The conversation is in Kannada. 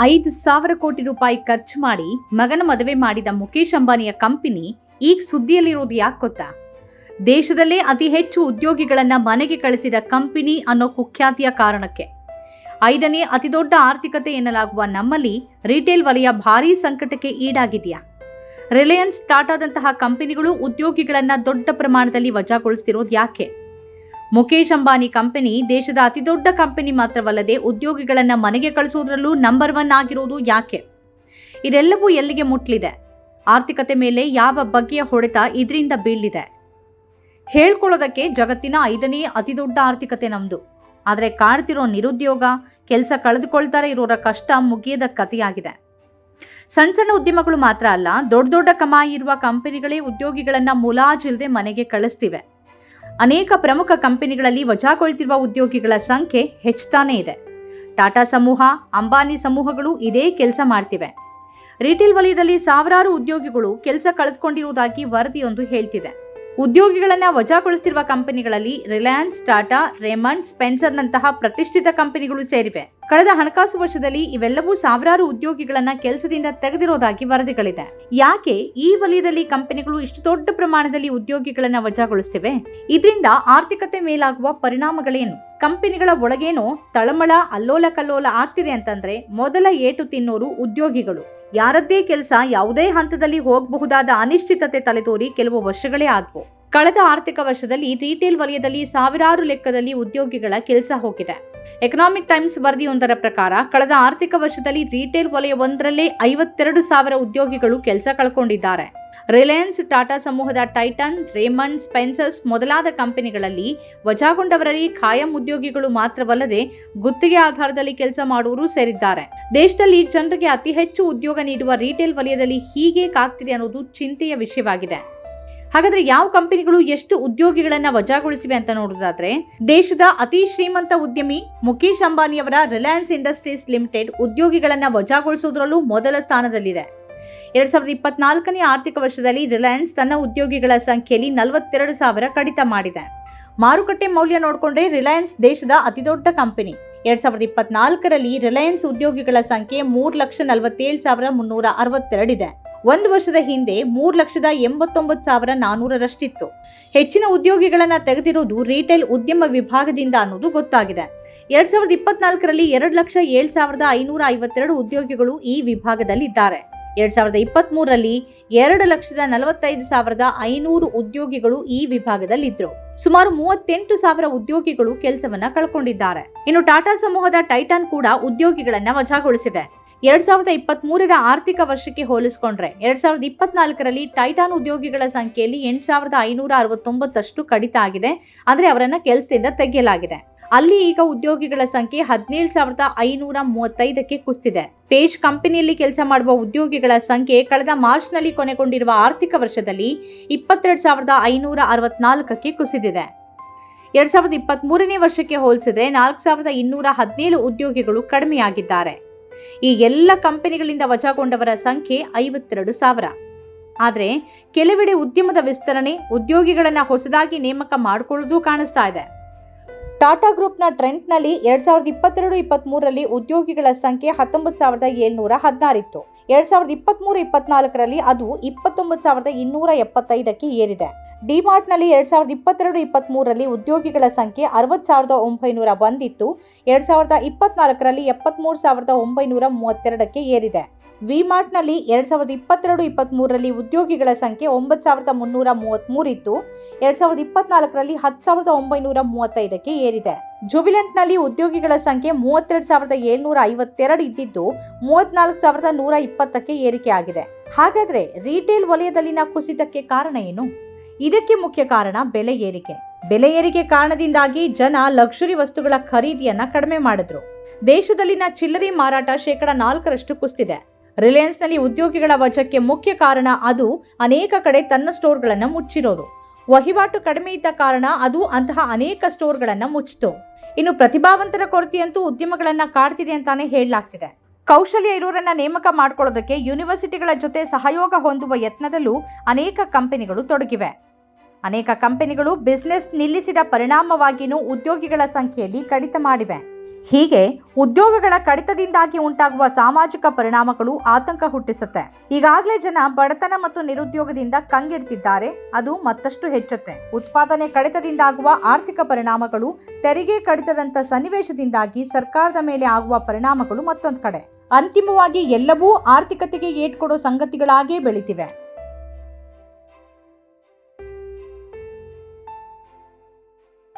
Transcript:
ಐದು ಸಾವಿರ ಕೋಟಿ ರೂಪಾಯಿ ಖರ್ಚು ಮಾಡಿ ಮಗನ ಮದುವೆ ಮಾಡಿದ ಮುಖೇಶ್ ಅಂಬಾನಿಯ ಕಂಪನಿ ಈಗ ಸುದ್ದಿಯಲ್ಲಿರೋದು ಯಾಕೆ ಗೊತ್ತಾ? ದೇಶದಲ್ಲೇ ಅತಿ ಹೆಚ್ಚು ಉದ್ಯೋಗಿಗಳನ್ನ ಮನೆಗೆ ಕಳಿಸಿದ ಕಂಪನಿ ಅನ್ನೋ ಕುಖ್ಯಾತಿಯ ಕಾರಣಕ್ಕೆ. ಐದನೇ ಅತಿದೊಡ್ಡ ಆರ್ಥಿಕತೆ ಎನ್ನಲಾಗುವ ನಮ್ಮಲ್ಲಿ ರಿಟೇಲ್ ವಲಯ ಭಾರೀ ಸಂಕಟಕ್ಕೆ ಈಡಾಗಿದೆಯಾ? ರಿಲಯನ್ಸ್ ಟಾಟಾದಂತಹ ಕಂಪನಿಗಳು ಉದ್ಯೋಗಿಗಳನ್ನ ದೊಡ್ಡ ಪ್ರಮಾಣದಲ್ಲಿ ವಜಾಗೊಳಿಸ್ತಿರೋದು ಯಾಕೆ? ಮುಖೇಶ್ ಅಂಬಾನಿ ಕಂಪನಿ ದೇಶದ ಅತಿದೊಡ್ಡ ಕಂಪನಿ ಮಾತ್ರವಲ್ಲದೆ ಉದ್ಯೋಗಿಗಳನ್ನ ಮನೆಗೆ ಕಳಿಸೋದ್ರಲ್ಲೂ ನಂಬರ್ ಒನ್ ಆಗಿರೋದು ಯಾಕೆ? ಇದೆಲ್ಲವೂ ಎಲ್ಲಿಗೆ ಮುಟ್ಲಿದೆ? ಆರ್ಥಿಕತೆ ಮೇಲೆ ಯಾವ ಬಗೆಯ ಹೊಡೆತ ಇದರಿಂದ ಬೀಳಿದೆ ಹೇಳ್ಕೊಳ್ಳೋದಕ್ಕೆ ಜಗತ್ತಿನ ಐದನೇ ಅತಿದೊಡ್ಡ ಆರ್ಥಿಕತೆ ನಮ್ದು. ಆದರೆ ಕಾಡ್ತಿರೋ ನಿರುದ್ಯೋಗ, ಕೆಲಸ ಕಳೆದುಕೊಳ್ತಾರೆ ಇರೋರ ಕಷ್ಟ ಮುಗಿಯದ ಕಥೆಯಾಗಿದೆ. ಸಣ್ಣ ಸಣ್ಣ ಉದ್ಯಮಗಳು ಮಾತ್ರ ಅಲ್ಲ, ದೊಡ್ಡ ದೊಡ್ಡ ಕಮಾಯಿ ಇರುವ ಕಂಪನಿಗಳೇ ಉದ್ಯೋಗಿಗಳನ್ನ ಮುಲಾಜಿಲ್ದೆ ಮನೆಗೆ ಕಳಿಸ್ತಿವೆ. ಅನೇಕ ಪ್ರಮುಖ ಕಂಪನಿಗಳಲ್ಲಿ ವಜಾಗೊಳ್ತಿರುವ ಉದ್ಯೋಗಿಗಳ ಸಂಖ್ಯೆ ಹೆಚ್ಚುತ್ತಾನೇ ಇದೆ. ಟಾಟಾ ಸಮೂಹ, ಅಂಬಾನಿ ಸಮೂಹಗಳು ಇದೇ ಕೆಲಸ ಮಾಡ್ತಿವೆ. ರಿಟೇಲ್ ವಲಯದಲ್ಲಿ ಸಾವಿರಾರು ಉದ್ಯೋಗಿಗಳು ಕೆಲಸ ಕಳೆದುಕೊಂಡಿರುವುದಾಗಿ ವರದಿಯೊಂದು ಹೇಳ್ತಿದೆ. ಉದ್ಯೋಗಿಗಳನ್ನ ವಜಾಗೊಳಿಸುತ್ತಿರುವ ಕಂಪನಿಗಳಲ್ಲಿ ರಿಲಯನ್ಸ್, ಟಾಟಾ, ರೇಮಂಡ್, ಸ್ಪೆನ್ಸರ್ನಂತಹ ಪ್ರತಿಷ್ಠಿತ ಕಂಪನಿಗಳು ಸೇರಿವೆ. ಕಳೆದ ಹಣಕಾಸು ವರ್ಷದಲ್ಲಿ ಇವೆಲ್ಲವೂ ಸಾವಿರಾರು ಉದ್ಯೋಗಿಗಳನ್ನ ಕೆಲಸದಿಂದ ತೆಗೆದಿರೋದಾಗಿ ವರದಿಗಳಿದೆ. ಯಾಕೆ ಈ ವಲಯದಲ್ಲಿ ಕಂಪನಿಗಳು ಇಷ್ಟು ದೊಡ್ಡ ಪ್ರಮಾಣದಲ್ಲಿ ಉದ್ಯೋಗಿಗಳನ್ನ ವಜಾಗೊಳಿಸ್ತಿವೆ? ಇದರಿಂದ ಆರ್ಥಿಕತೆ ಮೇಲಾಗುವ ಪರಿಣಾಮಗಳೇನು? ಕಂಪನಿಗಳ ಒಳಗೇನೋ ತಳಮಳ ಅಲ್ಲೋಲ ಕಲ್ಲೋಲ ಆಗ್ತಿದೆ ಅಂತಂದ್ರೆ ಮೊದಲ ಏಟು ತಿನ್ನೋರು ಉದ್ಯೋಗಿಗಳು. ಯಾರದ್ದೇ ಕೆಲಸ ಯಾವುದೇ ಹಂತದಲ್ಲಿ ಹೋಗಬಹುದಾದ ಅನಿಶ್ಚಿತತೆ ತಲೆದೋರಿ ಕೆಲವು ವರ್ಷಗಳೇ ಆದವು. ಕಳೆದ ಆರ್ಥಿಕ ವರ್ಷದಲ್ಲಿ ರಿಟೇಲ್ ವಲಯದಲ್ಲಿ ಸಾವಿರಾರು ಲೆಕ್ಕದಲ್ಲಿ ಉದ್ಯೋಗಿಗಳ ಕೆಲಸ ಹೋಗಿದೆ. ಎಕನಾಮಿಕ್ ಟೈಮ್ಸ್ ವರದಿಯೊಂದರ ಪ್ರಕಾರ, ಕಳೆದ ಆರ್ಥಿಕ ವರ್ಷದಲ್ಲಿ ರಿಟೇಲ್ ವಲಯ ಒಂದರಲ್ಲೇ ಐವತ್ತೆರಡು ಸಾವಿರ ಉದ್ಯೋಗಿಗಳು ಕೆಲಸ ಕಳ್ಕೊಂಡಿದ್ದಾರೆ. ರಿಲಯನ್ಸ್, ಟಾಟಾ ಸಮೂಹದ ಟೈಟನ್, ರೇಮಂಡ್ ಸ್ಪೆನ್ಸರ್ಸ್ ಮೊದಲಾದ ಕಂಪನಿಗಳಲ್ಲಿ ವಜಾಗೊಂಡವರಲ್ಲಿ ಖಾಯಂ ಉದ್ಯೋಗಿಗಳು ಮಾತ್ರವಲ್ಲದೆ ಗುತ್ತಿಗೆ ಆಧಾರದಲ್ಲಿ ಕೆಲಸ ಮಾಡುವರು ಸೇರಿದ್ದಾರೆ. ದೇಶದಲ್ಲಿ ಜನರಿಗೆ ಅತಿ ಹೆಚ್ಚು ಉದ್ಯೋಗ ನೀಡುವ ರೀಟೇಲ್ ವಲಯದಲ್ಲಿ ಹೀಗೆ ಕಾಗ್ತಿದೆ ಅನ್ನೋದು ಚಿಂತೆಯ ವಿಷಯವಾಗಿದೆ. ಹಾಗಾದ್ರೆ ಯಾವ ಕಂಪನಿಗಳು ಎಷ್ಟು ಉದ್ಯೋಗಿಗಳನ್ನ ವಜಾಗೊಳಿಸಿವೆ ಅಂತ ನೋಡೋದಾದ್ರೆ ದೇಶದ ಅತಿ ಶ್ರೀಮಂತ ಉದ್ಯಮಿ ಮುಖೇಶ್ ಅಂಬಾನಿಯವರ ರಿಲಯನ್ಸ್ ಇಂಡಸ್ಟ್ರೀಸ್ ಲಿಮಿಟೆಡ್ ಉದ್ಯೋಗಿಗಳನ್ನ ವಜಾಗೊಳಿಸುವುದರಲ್ಲೂ ಮೊದಲ ಸ್ಥಾನದಲ್ಲಿದೆ. ಎರಡ್ ಸಾವಿರದ ಇಪ್ಪತ್ನಾಲ್ಕನೇ ಆರ್ಥಿಕ ವರ್ಷದಲ್ಲಿ ರಿಲಯನ್ಸ್ ತನ್ನ ಉದ್ಯೋಗಿಗಳ ಸಂಖ್ಯೆಯಲ್ಲಿ ನಲವತ್ತೆರಡು ಸಾವಿರ ಕಡಿತ ಮಾಡಿದೆ. ಮಾರುಕಟ್ಟೆ ಮೌಲ್ಯ ನೋಡಿಕೊಂಡ್ರೆ ರಿಲಯನ್ಸ್ ದೇಶದ ಅತಿದೊಡ್ಡ ಕಂಪನಿ. ಎರಡ್ ಸಾವಿರದ ಇಪ್ಪತ್ನಾಲ್ಕರಲ್ಲಿ ರಿಲಯನ್ಸ್ ಉದ್ಯೋಗಿಗಳ ಸಂಖ್ಯೆ ಮೂರ್ ಲಕ್ಷ ನಲವತ್ತೇಳು ಸಾವಿರ ಮುನ್ನೂರ ಅರವತ್ತೆರಡಿದೆ. ಒಂದು ವರ್ಷದ ಹಿಂದೆ ಮೂರ್ ಲಕ್ಷದ ಎಂಬತ್ತೊಂಬತ್ತು ಸಾವಿರ ನಾನೂರರಷ್ಟಿತ್ತು. ಹೆಚ್ಚಿನ ಉದ್ಯೋಗಿಗಳನ್ನ ತೆಗೆದಿರುವುದು ರಿಟೇಲ್ ಉದ್ಯಮ ವಿಭಾಗದಿಂದ ಅನ್ನೋದು ಗೊತ್ತಾಗಿದೆ. ಎರಡ್ ಸಾವಿರದ ಇಪ್ಪತ್ನಾಲ್ಕರಲ್ಲಿ ಎರಡು ಲಕ್ಷ ಏಳು ಸಾವಿರದ ಐನೂರ ಐವತ್ತೆರಡು ಉದ್ಯೋಗಿಗಳು ಈ ವಿಭಾಗದಲ್ಲಿದ್ದಾರೆ. ಎರಡ್ ಸಾವಿರದ ಇಪ್ಪತ್ತ್ ಮೂರರಲ್ಲಿ ಎರಡು ಲಕ್ಷದ ನಲವತ್ತೈದು ಸಾವಿರದ ಐನೂರು ಉದ್ಯೋಗಿಗಳು ಈ ವಿಭಾಗದಲ್ಲಿದ್ದರು ಸುಮಾರು ಮೂವತ್ತೆಂಟು ಸಾವಿರ ಉದ್ಯೋಗಿಗಳು ಕೆಲಸವನ್ನ ಕಳ್ಕೊಂಡಿದ್ದಾರೆ. ಇನ್ನು ಟಾಟಾ ಸಮೂಹದ ಟೈಟಾನ್ ಕೂಡ ಉದ್ಯೋಗಿಗಳನ್ನ ವಜಾಗೊಳಿಸಿದೆ. ಎರಡ್ ಸಾವಿರದ ಇಪ್ಪತ್ತ್ ಮೂರರ ಆರ್ಥಿಕ ವರ್ಷಕ್ಕೆ ಹೋಲಿಸಿಕೊಂಡ್ರೆ ಎರಡ್ ಸಾವಿರದ ಇಪ್ಪತ್ನಾಲ್ಕರಲ್ಲಿ ಟೈಟಾನ್ ಉದ್ಯೋಗಿಗಳ ಸಂಖ್ಯೆಯಲ್ಲಿ ಎಂಟು ಸಾವಿರದ ಐನೂರ ಅರವತ್ತೊಂಬತ್ತಷ್ಟು ಕಡಿತ ಆಗಿದೆ. ಆದರೆ ಅವರನ್ನ ಕೆಲಸದಿಂದ ತೆಗೆಯಲಾಗಿದೆ. ಅಲ್ಲಿ ಈಗ ಉದ್ಯೋಗಿಗಳ ಸಂಖ್ಯೆ ಹದಿನೇಳು ಸಾವಿರದ ಐನೂರ ಮೂವತ್ತೈದಕ್ಕೆ ಕುಸಿದಿದೆ. ಪೇಜ್ ಕಂಪನಿಯಲ್ಲಿ ಕೆಲಸ ಮಾಡುವ ಉದ್ಯೋಗಿಗಳ ಸಂಖ್ಯೆ ಕಳೆದ ಮಾರ್ಚ್ನಲ್ಲಿ ಕೊನೆಗೊಂಡಿರುವ ಆರ್ಥಿಕ ವರ್ಷದಲ್ಲಿ ಇಪ್ಪತ್ತೆರಡು ಸಾವಿರದ ಐನೂರ ಅರವತ್ನಾಲ್ಕಕ್ಕೆ ಕುಸಿದಿದೆ. ಎರಡ್ ಸಾವಿರದ ಇಪ್ಪತ್ತ್ ಮೂರನೇ ವರ್ಷಕ್ಕೆ ಹೋಲಿಸಿದ್ರೆ ನಾಲ್ಕು ಸಾವಿರದ ಇನ್ನೂರ ಹದಿನೇಳು ಉದ್ಯೋಗಿಗಳು ಕಡಿಮೆಯಾಗಿದ್ದಾರೆ. ಈ ಎಲ್ಲ ಕಂಪನಿಗಳಿಂದ ವಜಾಗೊಂಡವರ ಸಂಖ್ಯೆ ಐವತ್ತೆರಡು ಸಾವಿರ. ಆದರೆ, ಕೆಲವೆಡೆ ಉದ್ಯಮದ ವಿಸ್ತರಣೆ, ಉದ್ಯೋಗಿಗಳನ್ನು ಹೊಸದಾಗಿ ನೇಮಕ ಮಾಡಿಕೊಳ್ಳುವುದು ಕಾಣಿಸ್ತಾ ಇದೆ. ಟಾಟಾ ಗ್ರೂಪ್ನ ಟ್ರೆಂಟ್ನಲ್ಲಿ ಎರಡ್ ಸಾವಿರದ ಇಪ್ಪತ್ತೆರಡು ಇಪ್ಪತ್ತ್ ಮೂರರಲ್ಲಿ ಉದ್ಯೋಗಿಗಳ ಸಂಖ್ಯೆ ಹತ್ತೊಂಬತ್ತು ಸಾವಿರದ ಏಳ್ನೂರ ಹದಿನಾರಿತ್ತು. ಎರಡ್ ಸಾವಿರದ ಇಪ್ಪತ್ಮೂರು ಇಪ್ಪತ್ನಾಲ್ಕರಲ್ಲಿ ಅದು ಇಪ್ಪತ್ತೊಂಬತ್ತು ಸಾವಿರದ ಇನ್ನೂರ ಎಪ್ಪತ್ತೈದಕ್ಕೆ ಏರಿದೆ. ಡಿಮಾರ್ಟ್ನಲ್ಲಿ ಎರಡ್ ಸಾವಿರದ ಇಪ್ಪತ್ತೆರಡು ಇಪ್ಪತ್ತ್ಮೂರರಲ್ಲಿ ಉದ್ಯೋಗಿಗಳ ಸಂಖ್ಯೆ ಅರವತ್ತು ಸಾವಿರದ ಒಂಬೈನೂರ ಒಂದಿತ್ತು. ಎರಡ್ ಸಾವಿರದ ಇಪ್ಪತ್ನಾಲ್ಕರಲ್ಲಿ ಎಪ್ಪತ್ಮೂರು ಸಾವಿರದ ಒಂಬೈನೂರ ಮೂವತ್ತೆರಡಕ್ಕೆ ಏರಿದೆ. ವಿಮಾರ್ಟ್ನಲ್ಲಿ ಎರಡ್ ಸಾವಿರದ ಇಪ್ಪತ್ತೆರಡು ಇಪ್ಪತ್ತ್ಮೂರರಲ್ಲಿ ಉದ್ಯೋಗಿಗಳ ಸಂಖ್ಯೆ ಒಂಬತ್ತು ಸಾವಿರದ ಮುನ್ನೂರ ಮೂವತ್ತ್ಮೂರು ಇತ್ತು. ಎರಡ್ ಸಾವಿರದ ಇಪ್ಪತ್ನಾಲ್ಕರಲ್ಲಿ ಹತ್ತು ಸಾವಿರದ ಒಂಬೈನೂರ ಮೂವತ್ತೈದಕ್ಕೆ ಏರಿದೆ. ಜುಬಿಲೆಂಟ್ನಲ್ಲಿ ಉದ್ಯೋಗಿಗಳ ಸಂಖ್ಯೆ ಮೂವತ್ತೆರಡು ಸಾವಿರದ ಏಳ್ನೂರ ಐವತ್ತೆರಡು ಇದ್ದಿದ್ದು ಮೂವತ್ನಾಲ್ಕು ಸಾವಿರದ ನೂರ ಇಪ್ಪತ್ತಕ್ಕೆ ಏರಿಕೆಯಾಗಿದೆ ಹಾಗಾದ್ರೆ ರೀಟೇಲ್ ವಲಯದಲ್ಲಿನ ಕುಸಿತಕ್ಕೆ ಕಾರಣ ಏನು? ಇದಕ್ಕೆ ಮುಖ್ಯ ಕಾರಣ ಬೆಲೆ ಏರಿಕೆ. ಬೆಲೆ ಏರಿಕೆ ಕಾರಣದಿಂದಾಗಿ ಜನ ಲಕ್ಸುರಿ ವಸ್ತುಗಳ ಖರೀದಿಯನ್ನ ಕಡಿಮೆ ಮಾಡಿದ್ರು. ದೇಶದಲ್ಲಿನ ಚಿಲ್ಲರೆ ಮಾರಾಟ ಶೇಕಡ ನಾಲ್ಕರಷ್ಟು ಕುಸಿದಿದೆ ರಿಲಯನ್ಸ್ನಲ್ಲಿ ಉದ್ಯೋಗಿಗಳ ವಜಕ್ಕೆ ಮುಖ್ಯ ಕಾರಣ ಅದು ಅನೇಕ ಕಡೆ ತನ್ನ ಸ್ಟೋರ್ಗಳನ್ನು ಮುಚ್ಚಿರೋದು. ವಹಿವಾಟು ಕಡಿಮೆ ಇದ್ದ ಕಾರಣ ಅದು ಅಂತಹ ಅನೇಕ ಸ್ಟೋರ್ಗಳನ್ನು ಮುಚ್ಚಿತು. ಇನ್ನು ಪ್ರತಿಭಾವಂತರ ಕೊರತೆಯಂತೂ ಉದ್ಯಮಗಳನ್ನ ಕಾಡ್ತಿದೆ ಅಂತಾನೆ ಹೇಳಲಾಗ್ತಿದೆ. ಕೌಶಲ್ಯ ಇರೋರನ್ನ ನೇಮಕ ಮಾಡ್ಕೊಳ್ಳೋದಕ್ಕೆ ಯೂನಿವರ್ಸಿಟಿಗಳ ಜೊತೆ ಸಹಯೋಗ ಹೊಂದುವ ಯತ್ನದಲ್ಲೂ ಅನೇಕ ಕಂಪನಿಗಳು ತೊಡಗಿವೆ. ಅನೇಕ ಕಂಪನಿಗಳು ಬಿಸ್ನೆಸ್ ನಿಲ್ಲಿಸಿದ ಪರಿಣಾಮವಾಗಿಯೂ ಉದ್ಯೋಗಿಗಳ ಸಂಖ್ಯೆಯಲ್ಲಿ ಕಡಿತ ಮಾಡಿವೆ. ಹೀಗೆ ಉದ್ಯೋಗಗಳ ಕಡಿತದಿಂದಾಗಿ ಉಂಟಾಗುವ ಸಾಮಾಜಿಕ ಪರಿಣಾಮಗಳು ಆತಂಕ ಹುಟ್ಟಿಸುತ್ತೆ. ಈಗಾಗಲೇ ಜನ ಬಡತನ ಮತ್ತು ನಿರುದ್ಯೋಗದಿಂದ ಕಂಗೆಡ್ತಿದ್ದಾರೆ. ಅದು ಮತ್ತಷ್ಟು ಹೆಚ್ಚುತ್ತೆ. ಉತ್ಪಾದನೆ ಕಡಿತದಿಂದಾಗುವ ಆರ್ಥಿಕ ಪರಿಣಾಮಗಳು, ತೆರಿಗೆ ಕಡಿತದಂತ ಸನ್ನಿವೇಶದಿಂದಾಗಿ ಸರ್ಕಾರದ ಮೇಲೆ ಆಗುವ ಪರಿಣಾಮಗಳು ಮತ್ತೊಂದು ಕಡೆ. ಅಂತಿಮವಾಗಿ ಎಲ್ಲವೂ ಆರ್ಥಿಕತೆಗೆ ಏಟ್ಕೊಡೋ ಸಂಗತಿಗಳಾಗೇ ಬೆಳಿತಿವೆ.